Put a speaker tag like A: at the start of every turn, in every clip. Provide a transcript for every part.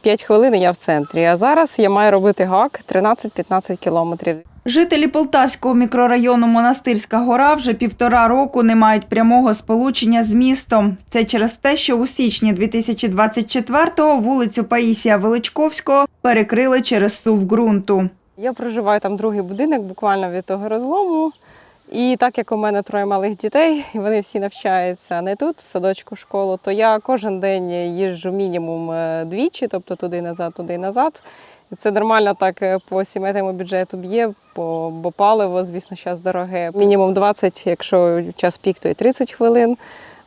A: 5 хвилин і я в центрі. А зараз я маю робити гак 13-15 кілометрів.
B: Жителі Полтавського мікрорайону Монастирська гора вже півтора року не мають прямого сполучення з містом. Це через те, що у січні 2024-го вулицю Паїсія Величковського перекрили через сув ґрунту.
A: Я проживаю там другий будинок, буквально від того розлому. І так як у мене троє малих дітей, і вони всі навчаються не тут, в садочку, школу, то я кожен день їжджу мінімум е, двічі, тобто туди назад, туди назад. Це нормально так е, по сімейному бюджету б'є, бо, бо паливо, звісно, зараз дороге. Мінімум 20, якщо час пік, то і 30 хвилин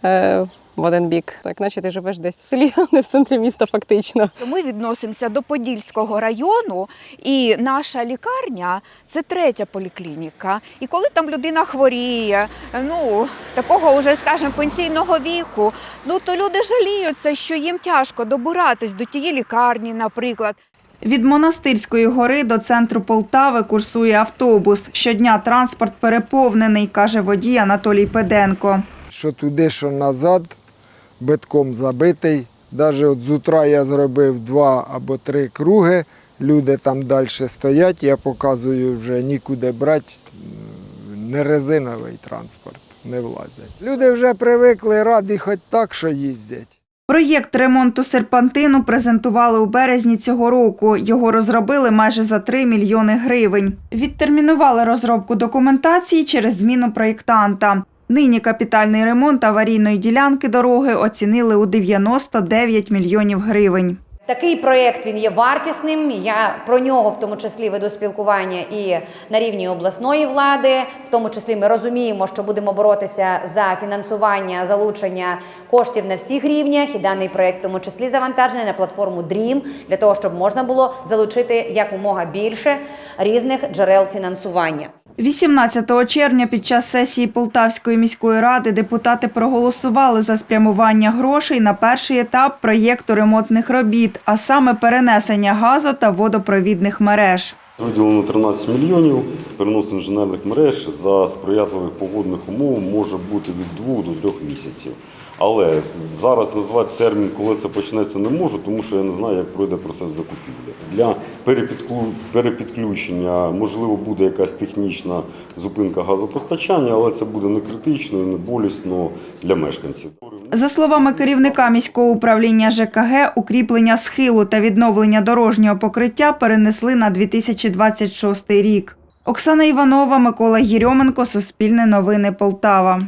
A: е, в один бік. Так, наче ти живеш десь в селі, а не в центрі міста, фактично.
C: Ми відносимося до Подільського району, і наша лікарня це третя поліклініка. І коли там людина хворіє, ну такого вже, скажімо, пенсійного віку, ну то люди жаліються, що їм тяжко добиратись до тієї лікарні, наприклад.
B: Від Монастирської гори до центру Полтави курсує автобус. Щодня транспорт переповнений, каже водій Анатолій Педенко.
D: що туди, що назад, битком забитий. Навіть от з утра я зробив два або три круги, люди там далі стоять, я показую вже нікуди брати, не резиновий транспорт, не влазять. Люди вже привикли, раді хоч так, що їздять.
B: Проєкт ремонту серпантину презентували у березні цього року. Його розробили майже за 3 мільйони гривень. Відтермінували розробку документації через зміну проєктанта. Нині капітальний ремонт аварійної ділянки дороги оцінили у 99 мільйонів гривень.
E: Такий проєкт він є вартісним. Я про нього в тому числі веду спілкування і на рівні обласної влади. В тому числі ми розуміємо, що будемо боротися за фінансування, залучення коштів на всіх рівнях. І даний проєкт в тому числі завантажений на платформу DREAM, для того, щоб можна було залучити якомога більше різних джерел фінансування.
B: 18 червня під час сесії Полтавської міської ради депутати проголосували за спрямування грошей на перший етап проєкту ремонтних робіт, а саме перенесення газу та водопровідних мереж.
F: Виділено 13 мільйонів. Перенос інженерних мереж за сприятливих погодних умов може бути від 2 до 3 місяців. Але зараз назвати термін, коли це почнеться, не можу, тому що я не знаю, як пройде процес закупівлі. Для перепідключення можливо буде якась технічна зупинка газопостачання, але це буде не критично і не болісно для мешканців.
B: За словами керівника міського управління ЖКГ, укріплення схилу та відновлення дорожнього покриття перенесли на 2026 рік. Оксана Іванова, Микола Єрьоменко, Суспільне новини Полтава.